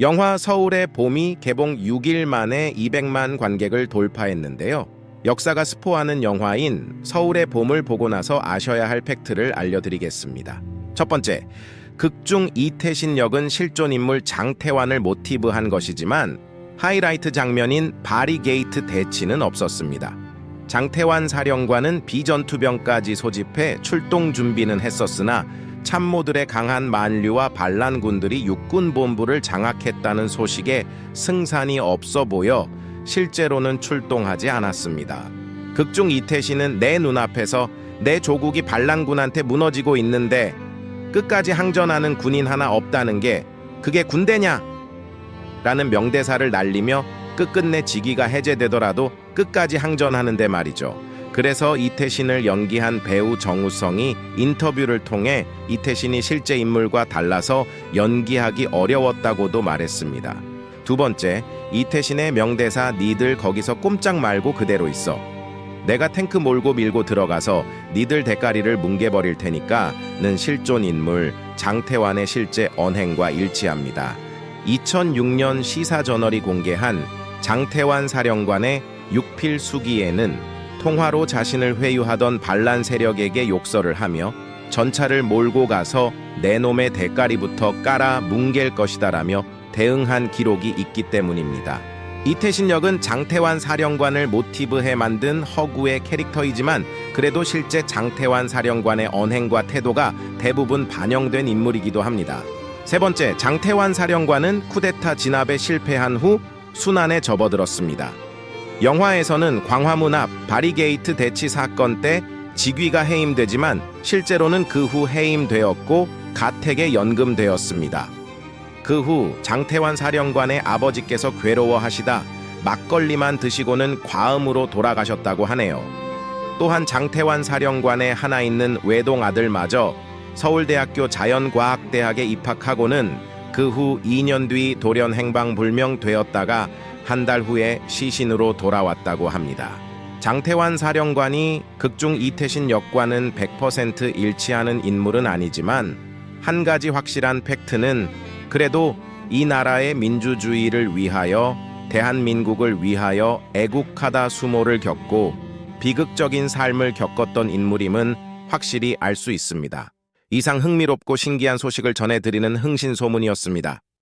영화 서울의 봄이 개봉 6일 만에 200만 관객을 돌파했는데요. 역사가 스포하는 영화인 서울의 봄을 보고 나서 아셔야 할 팩트를 알려드리겠습니다. 첫 번째, 극중 이태신 역은 실존 인물 장태환을 모티브한 것이지만 하이라이트 장면인 바리게이트 대치는 없었습니다. 장태환 사령관은 비전투병까지 소집해 출동 준비는 했었으나 참모들의 강한 만류와 반란군들이 육군 본부를 장악했다는 소식에 승산이 없어 보여 실제로는 출동하지 않았습니다. 극중 이태신은 내 눈앞에서 내 조국이 반란군한테 무너지고 있는데 끝까지 항전하는 군인 하나 없다는 게 그게 군대냐? 라는 명대사를 날리며 끝끝내 직위가 해제되더라도 끝까지 항전하는데 말이죠. 그래서 이태신을 연기한 배우 정우성이 인터뷰를 통해 이태신이 실제 인물과 달라서 연기하기 어려웠다고도 말했습니다. 두 번째, 이태신의 명대사 니들 거기서 꼼짝 말고 그대로 있어. 내가 탱크 몰고 밀고 들어가서 니들 대가리를 뭉개버릴 테니까는 실존 인물 장태환의 실제 언행과 일치합니다. 2006년 시사저널이 공개한 장태환 사령관의 육필 수기에는 통화로 자신을 회유하던 반란 세력에게 욕설을 하며 전차를 몰고 가서 내 놈의 대가리부터 깔아 뭉갤 것이다라며 대응한 기록이 있기 때문입니다. 이태신 역은 장태환 사령관을 모티브해 만든 허구의 캐릭터이지만 그래도 실제 장태환 사령관의 언행과 태도가 대부분 반영된 인물이기도 합니다. 세 번째, 장태환 사령관은 쿠데타 진압에 실패한 후 순환에 접어들었습니다. 영화에서는 광화문 앞 바리게이트 대치 사건 때 직위가 해임되지만 실제로는 그 후 해임되었고 가택에 연금되었습니다. 그 후 장태환 사령관의 아버지께서 괴로워하시다 막걸리만 드시고는 과음으로 돌아가셨다고 하네요. 또한 장태환 사령관의 하나 있는 외동 아들마저 서울대학교 자연과학대학에 입학하고는 그 후 2년 뒤 돌연 행방 불명되었다가 한 달 후에 시신으로 돌아왔다고 합니다. 장태환 사령관이 극중 이태신 역과는 100% 일치하는 인물은 아니지만 한 가지 확실한 팩트는 그래도 이 나라의 민주주의를 위하여 대한민국을 위하여 애국하다 수모를 겪고 비극적인 삶을 겪었던 인물임은 확실히 알 수 있습니다. 이상 흥미롭고 신기한 소식을 전해드리는 흥신소문이었습니다.